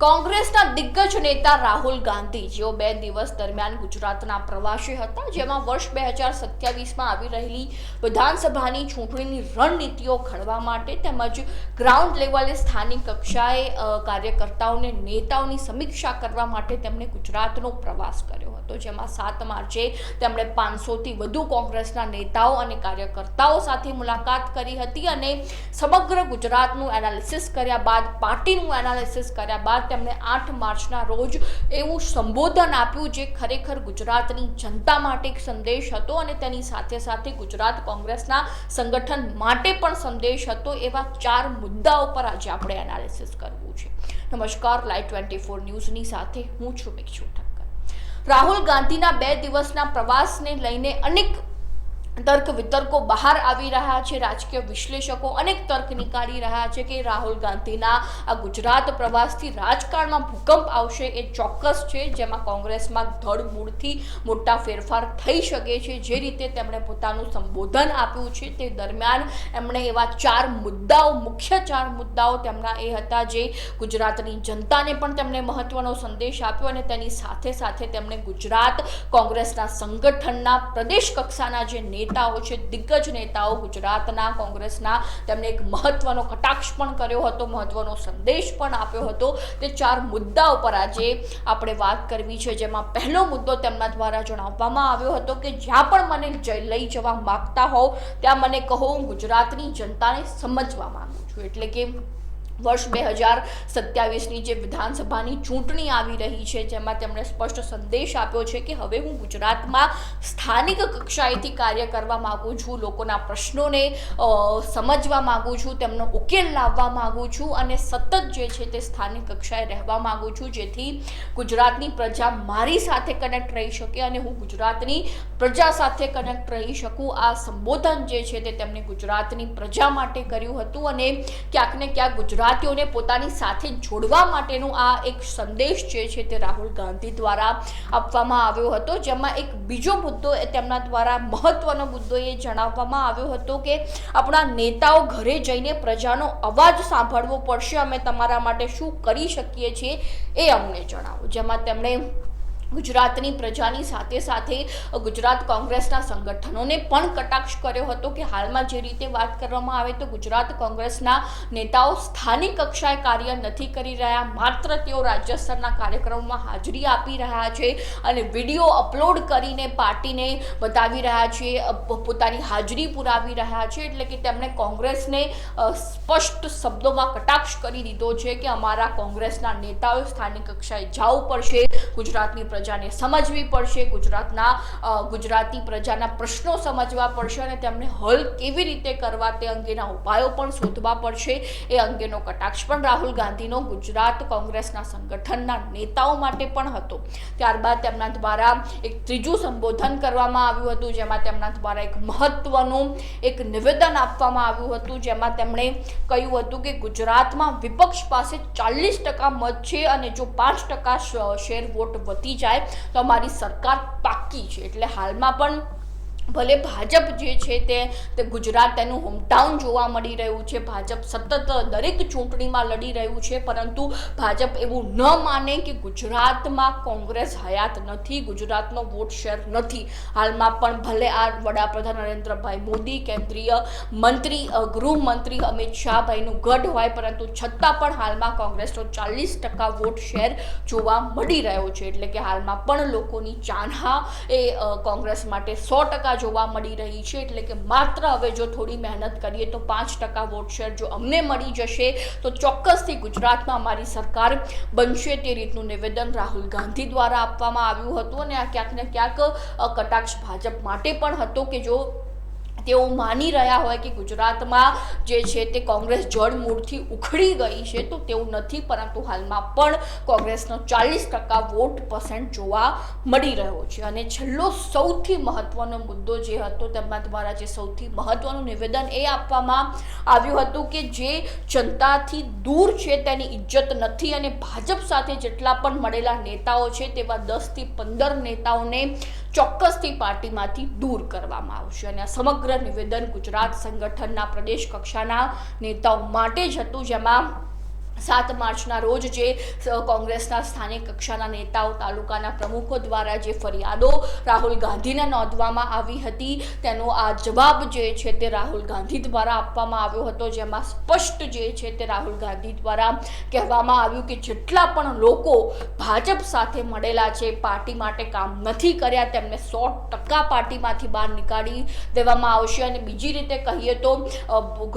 કોંગ્રેસના દિગ્ગજ નેતા રાહુલ ગાંધી જેઓ બે દિવસ દરમિયાન ગુજરાતના પ્રવાસે હતા, જેમાં વર્ષ બે હજાર સત્યાવીસમાં આવી રહેલી વિધાનસભાની ચૂંટણીની રણનીતિઓ ઘડવા માટે તેમજ ગ્રાઉન્ડ લેવલે સ્થાનિક કક્ષાએ કાર્યકર્તાઓને, નેતાઓની સમીક્ષા કરવા માટે તેમણે ગુજરાતનો પ્રવાસ કર્યો હતો. જેમાં સાત માર્ચે તેમણે પાંચસોથી વધુ કોંગ્રેસના નેતાઓ અને કાર્યકર્તાઓ સાથે મુલાકાત કરી હતી અને સમગ્ર ગુજરાતનું એનાલિસિસ કર્યા બાદ, પાર્ટીનું એનાલિસિસ કર્યા બાદ તેમણે આઠ માર્ચના રોજ એવું સંબોધન આપ્યું જે ખરેખર ગુજરાતની જનતા માટે એક સંદેશ હતો અને તેની સાથે સાથે ગુજરાત કોંગ્રેસના સંગઠન માટે પણ સંદેશ હતો એવા ચાર મુદ્દાઓ પર આજે આપણે એનાલિસિસ કરવું છે. નમસ્કાર, લાઈવ ટ્વેન્ટી ફોર ન્યૂઝની સાથે હું છું મિક્ષુ ઠક્કર રાહુલ ગાંધીના બે દિવસના પ્રવાસને લઈને અનેક તર્ક વિતર્કો બહાર આવી રહ્યા છે. રાજકીય વિશ્લેષકો અનેક તર્ક નીકાળી રહ્યા છે કે રાહુલ ગાંધીના આ ગુજરાત પ્રવાસથી રાજકારણમાં ભૂકંપ આવશે એ ચોક્કસ છે. જેમાં કોંગ્રેસમાં ધડ મૂળથી મોટા ફેરફાર થઈ શકે છે. જે રીતે તેમણે પોતાનું સંબોધન આપ્યું છે તે દરમિયાન એમણે એવા ચાર મુદ્દાઓ, મુખ્ય ચાર મુદ્દાઓ તેમના એ હતા જે ગુજરાતની જનતાને પણ તેમણે મહત્વનો સંદેશ આપ્યો અને તેની સાથે સાથે તેમણે ગુજરાત કોંગ્રેસના સંગઠનના પ્રદેશ કક્ષાના જે નેતાઓ છે, દિગ્ગજ નેતાઓ ગુજરાતના, કોંગ્રેસના, તેમણે એક મહત્વનો કટાક્ષ પણ કર્યો હતો, મહત્વનો સંદેશ પણ આપ્યો હતો. તે ચાર મુદ્દા ઉપર આજે આપણે વાત કરવી છે, જેમાં પહેલો મુદ્દો તેમના દ્વારા જણાવવામાં આવ્યો હતો કે, જ્યાં પણ મને લઈ જવા માગતા હોવ, ત્યાં મને કહો, હું ગુજરાતની જનતાને સમજવા માંગુ છું. એટલે કે વર્ષ બે હજાર સત્યાવીસની જે વિધાનસભાની ચૂંટણી આવી રહી છે, જેમાં તેમણે સ્પષ્ટ સંદેશ આપ્યો છે કે હવે હું ગુજરાતમાં સ્થાનિક કક્ષાએથી કાર્ય કરવા માગું છું, લોકોના પ્રશ્નોને સમજવા માગું છું, તેમનો ઉકેલ લાવવા માગું છું અને સતત જે છે તે સ્થાનિક કક્ષાએ રહેવા માગું છું, જેથી ગુજરાતની પ્રજા મારી સાથે કનેક્ટ રહી શકે અને હું ગુજરાતની પ્રજા સાથે કનેક્ટ રહી શકું. આ સંબોધન જે છે તે તેમણે ગુજરાતની પ્રજા માટે કર્યું હતું અને ક્યાંક ને ક્યાંક ગુજરાતીઓને પોતાની સાથે જોડવા માટેનો આ એક સંદેશ જે છે તે રાહુલ ગાંધી દ્વારા આપવામાં આવ્યો હતો. જેમાં એક બીજો મુદ્દો તેમના દ્વારા મહત્વનો મુદ્દો એ જણાવવામાં આવ્યો હતો કે આપણા નેતાઓ ઘરે જઈને પ્રજાનો અવાજ સાંભળવો પડશે. અમે તમારા માટે શું કરી શકીએ છીએ એ અમને જણાવો. જેમાં તેમણે ગુજરાતની પ્રજાની સાથે સાથે ગુજરાત કોંગ્રેસના સંગઠનોને પણ કટાક્ષ કર્યો હતો કે હાલમાં જે રીતે વાત કરવામાં આવે તો ગુજરાત કોંગ્રેસના નેતાઓ સ્થાનિક કક્ષાએ કાર્ય નથી કરી રહ્યા, માત્ર તેઓ રાજ્ય સ્તરના કાર્યક્રમોમાં હાજરી આપી રહ્યા છે અને વીડિયો અપલોડ કરીને પાર્ટીને બતાવી રહ્યા છે પોતાની હાજરી પુરાવી રહ્યા છે, એટલે કે તેમણે કોંગ્રેસને સ્પષ્ટ શબ્દોમાં કટાક્ષ કરી દીધો છે કે અમારા કોંગ્રેસના નેતાઓ સ્થાનિક કક્ષાએ જવું પડશે, ગુજરાતની પ્રજાને સમજવી પડશે, ગુજરાતના ગુજરાતી પ્રજાના પ્રશ્નો સમજવા પડશે અને તેમને હલ કેવી રીતે કરવા તે અંગેના ઉપાયો પણ શોધવા પડશે. એ અંગેનો કટાક્ષ પણ રાહુલ ગાંધીનો ગુજરાત કોંગ્રેસના સંગઠનના નેતાઓ માટે પણ હતો. ત્યારબાદ તેમના દ્વારા એક ત્રીજું સંબોધન કરવામાં આવ્યું હતું, જેમાં તેમના દ્વારા એક મહત્વનું એક નિવેદન આપવામાં આવ્યું હતું, જેમાં તેમણે કહ્યું હતું કે ગુજરાતમાં વિપક્ષ પાસે ચાલીસ ટકા મત છે અને જો પાંચ ટકા શેર વોટ વધી જાય તો અમારી સરકાર પાક્કી છે. એટલે હાલમાં પણ ભલે ભાજપ જે છે તે તે ગુજરાત તેનું હોમટાઉન જોવા મળી રહ્યું છે, ભાજપ સતત દરેક ચૂંટણીમાં લડી રહ્યું છે, પરંતુ ભાજપ એવું ન માને કે ગુજરાતમાં કોંગ્રેસ હયાત નથી, ગુજરાતનો વોટ શેર નથી. હાલમાં પણ ભલે આ વડાપ્રધાન નરેન્દ્રભાઈ મોદી, કેન્દ્રીય મંત્રી ગૃહમંત્રી અમિત શાહભાઈનું ગઢ હોય, પરંતુ છતાં પણ હાલમાં કોંગ્રેસનો ચાલીસ ટકા વોટ શેર જોવા મળી રહ્યો છે. એટલે કે હાલમાં પણ લોકોની ચાહના એ કોંગ્રેસ માટે સો ટકા જોવા મળી રહી છે એટલે કે માત્ર હવે જો થોડી મહેનત કરીએ તો પાંચ ટકા વોટ શેર જો અમને મળી જશે, તો ચોક્કસથી ગુજરાતમાં અમારી સરકાર બનશે તે રીતનું નિવેદન રાહુલ ગાંધી દ્વારા આપવામાં આવ્યું હતું અને આ ક્યાંક ને ક્યાંક કટાક્ષ ભાજપ માટે પણ હતો કે જો તેઓ માની રહ્યા હોય કે ગુજરાતમાં જે છે તે કોંગ્રેસ જળમૂળથી ઉખડી ગઈ છે તો તેવું નથી, પરંતુ હાલમાં પણ કોંગ્રેસનો ચાલીસ ટકા વોટ પર્સન્ટ જોવા મળી રહ્યો છે. અને છેલ્લો સૌથી મહત્વનો મુદ્દો જે હતો તેમના દ્વારા જે સૌથી મહત્વનું નિવેદન એ આપવામાં આવ્યું હતું કે જે જનતાથી દૂર છે તેની ઇજ્જત નથી અને ભાજપ સાથે જેટલા પણ મળેલા નેતાઓ છે તેવા દસથી પંદર નેતાઓને ચોક્કસથી પાર્ટીમાંથી દૂર કરવામાં આવશે. અને આ સમગ્ર નિવેદન ગુજરાત સંગઠનના પ્રદેશ કક્ષાના નેતાઓ માટે જ હતું જેમાં સાત માર્ચના રોજ જે કોંગ્રેસના સ્થાનિક કક્ષાના નેતાઓ, તાલુકાના પ્રમુખો દ્વારા જે ફરિયાદો રાહુલ ગાંધીને નોંધવામાં આવી હતી, તેનો આ જવાબ જે છે તે રાહુલ ગાંધી દ્વારા આપવામાં આવ્યો હતો. જેમાં સ્પષ્ટ જે છે તે રાહુલ ગાંધી દ્વારા કહેવામાં આવ્યું કે જેટલા પણ લોકો ભાજપ સાથે મળેલા છે, પાર્ટી માટે કામ નથી કર્યા, તેમને સો ટકા પાર્ટીમાંથી બહાર નીકાળી દેવામાં આવશે. અને બીજી રીતે કહીએ તો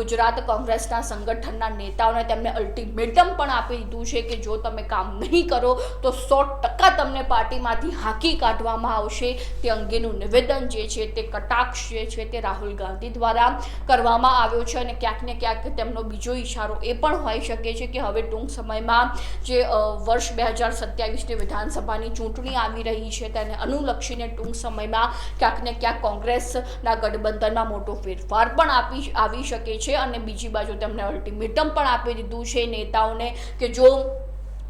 ગુજરાત કોંગ્રેસના સંગઠનના નેતાઓને તેમને અલ્ટિમેટમ પણ આપી દીધું છે કે જો તમે કામ નહીં કરો, તો સો ટકા તમને પાર્ટીમાંથી હાંકી કાઢવામાં આવશે. તે અંગેનું નિવેદન જે છે તે કટાક્ષ જે છે તે રાહુલ ગાંધી દ્વારા કરવામાં આવ્યો છે અને ક્યાંક ને ક્યાંક તેમનો બીજો ઈશારો એ પણ હોઈ શકે છે કે હવે ટૂંક સમયમાં જે વર્ષ બે હજાર સત્યાવીસની વિધાનસભાની ચૂંટણી આવી રહી છે તેને અનુલક્ષીને ટૂંક સમયમાં ક્યાંક ને ક્યાંક કોંગ્રેસના ગઠબંધનમાં મોટો ફેરફાર પણ આપી, આવી શકે છે અને બીજી બાજુ તેમણે અલ્ટિમેટમ પણ આપી દીધું છે. નેતાઓને કે જો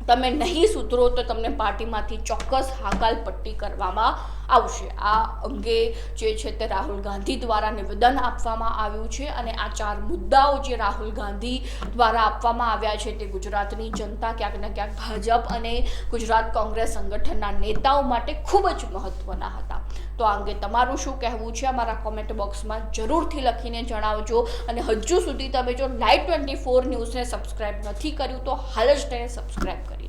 તમે નહીં સુધરો તો તમને પાર્ટીમાંથી ચોક્કસ હાકાલ પટ્ટી કરવામાં આવશે. આ અંગે જે છે તે રાહુલ ગાંધી દ્વારા નિવેદન આપવામાં આવ્યું છે અને આ ચાર મુદ્દાઓ જે રાહુલ ગાંધી દ્વારા આપવામાં આવ્યા છે તે ગુજરાતની જનતા ક્યાંક ને ક્યાંક ભાજપ અને ગુજરાત કોંગ્રેસ સંગઠનના નેતાઓ માટે ખૂબ જ મહત્વના હતા. તો આ અંગે તમારું શું કહેવું છે? અમારા કોમેન્ટ બોક્સમાં જરૂરથી લખીને જણાવજો. અને હજુ સુધી તમે જો લાઈવ ટ્વેન્ટી ફોર ન્યૂઝને સબસ્ક્રાઇબ નથી કર્યું, તો હાલ જ તેને સબસ્ક્રાઈબ કરી